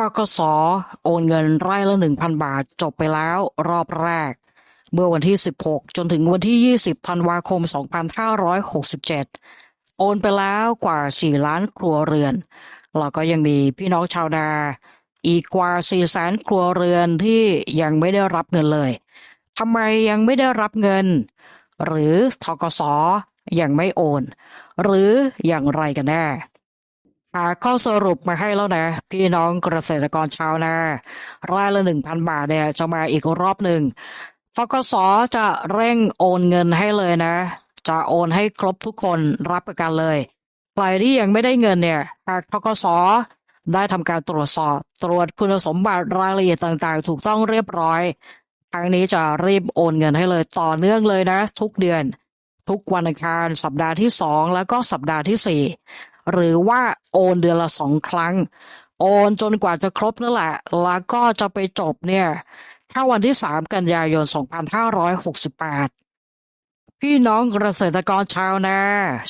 ปกสโอนเงินไร่ละ1,000บาทจบไปแล้วรอบแรก เมื่อวันที่ 16 จนถึงวันที่ 20 ธันวาคม 2567 โอนไปแล้วกว่า 4 ล้านครัวเรือน แล้วก็ยังมีพี่น้องชาวนาอีกกว่า 4 แสนครัวเรือนที่ยังไม่ได้รับเงินเลยทำไมยังไม่ได้รับเงิน หรือทกสยังไม่โอน หรืออย่างไรกันแน่ หาข้อสรุปมาให้แล้วนะ พี่น้องเกษตรกรชาวนารายละหนึ่งพันบาทเนี่ยจะมาอีกรอบหนึ่งทกสจะเร่งโอนเงินให้เลยนะ จะโอนให้ครบทุกคนรับประกันเลยใครที่ยังไม่ได้เงินเนี่ยหากทกสได้ทำการตรวจสอบ ตรวจคุณสมบัติรายละเอียดต่างๆ ถูกต้องเรียบร้อยทางนี้จะรีบโอนเงินให้เลยต่อเนื่องเลยนะ ทุกเดือน ทุกวันอังคารสัปดาห์ที่สองแล้วก็สัปดาห์ที่สี่ หรือว่าโอนเดือนละสองครั้ง โอนจนกว่าจะครบนั่นแหละ แล้วก็จะไปจบเนี่ยถ้าวันที่ 3 กันยายน 2568 พี่น้องเกษตรกรชาวนา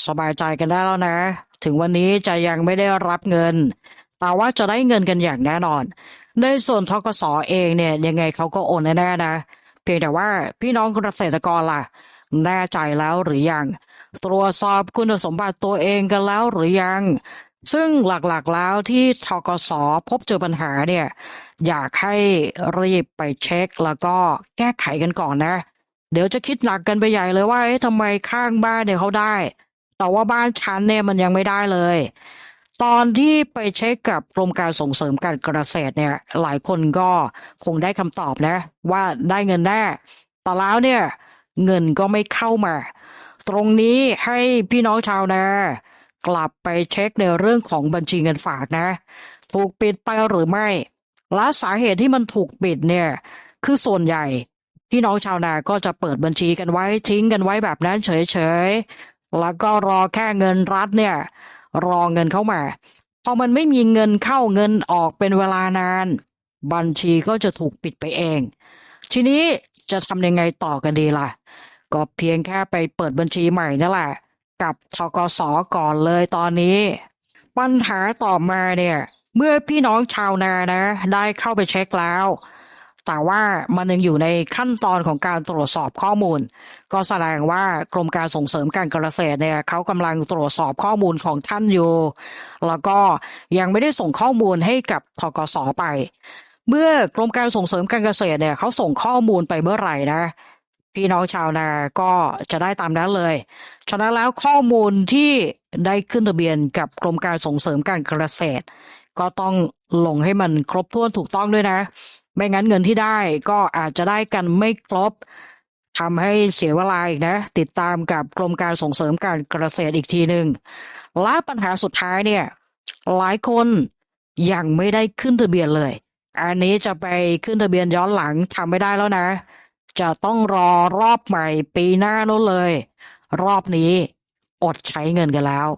สบายใจกันได้แล้วนะ ถึงวันนี้จะยังไม่ได้รับเงิน แต่ว่าจะได้เงินกันอย่างแน่นอน ในส่วนทกสเองเนี่ยยังไงเขาก็โอนแน่ๆนะ เพียงแต่ว่าพี่น้องเกษตรกรล่ะ แน่ใจแล้วหรือยัง ตรวจสอบคุณสมบัติตัวเองกันแล้วหรือยัง ซึ่งหลักๆแล้วที่ทกสพบเจอปัญหาเนี่ย อยากให้รีบไปเช็คแล้วก็แก้ไขกันก่อนนะ เดี๋ยวจะคิดหนักกันไปใหญ่เลยว่าเอ๊ะทำไมข้างบ้านเนี่ยเขาได้ แต่ว่าบ้านฉันเนี่ยมันยังไม่ได้เลยตอนที่ไปเช็คกับกรมการส่งเสริมการเกษตรเนี่ย หลายคนก็คงได้คำตอบนะ ว่าได้เงินแน่แต่แล้วเนี่ย เงินก็ไม่เข้ามา ตรงนี้ให้พี่น้องชาวนา กลับไปเช็คในเรื่องของบัญชีเงินฝากนะ ถูกปิดไปหรือไม่ และสาเหตุที่มันถูกปิดเนี่ย คือส่วนใหญ่พี่น้องชาวนาก็จะเปิดบัญชีกันไว้ทิ้งกันไว้แบบนั้นเฉยๆ แล้วก็รอแค่เงินรัฐเนี่ย รอเงินเข้ามาพอมันไม่มีเงินเข้าเงินออกเป็นเวลานาน บัญชีก็จะถูกปิดไปเอง ทีนี้จะทำยังไงต่อกันดีล่ะ ก็เพียงแค่ไปเปิดบัญชีใหม่นั่นแหละ กับทกสก่อนเลยตอนนี้ ปัญหาต่อมาเนี่ย เมื่อพี่น้องชาวนานะ ได้เข้าไปเช็คแล้ว แต่ว่ามันยังอยู่ในขั้นตอนของการตรวจสอบข้อมูล ก็แสดงว่ากรมการส่งเสริมการเกษตรเนี่ยเขากำลังตรวจสอบข้อมูลของท่านอยู่ แล้วก็ยังไม่ได้ส่งข้อมูลให้กับทกสไป เมื่อกรมการส่งเสริมการเกษตรเนี่ยเขาส่งข้อมูลไปเมื่อไหร่นะ พี่น้องชาวนาก็จะได้ตามนั้นเลย ฉะนั้นแล้วข้อมูลที่ได้ขึ้นทะเบียนกับกรมการส่งเสริมการเกษตร ก็ต้องลงให้มันครบถ้วนถูกต้องด้วยนะ ไม่งั้นเงินที่ได้ก็อาจจะได้กันไม่ครบทำให้เสียเวลาอีกนะ ติดตามกับกรมการส่งเสริมการเกษตรอีกทีหนึ่งและปัญหาสุดท้ายเนี่ยหลายคนยังไม่ได้ขึ้นทะเบียนเลย อันนี้จะไปขึ้นทะเบียนย้อนหลังทำไม่ได้แล้วนะ จะต้องรอรอบใหม่ปีหน้านู้นเลย รอบนี้อดใช้เงินกันแล้ว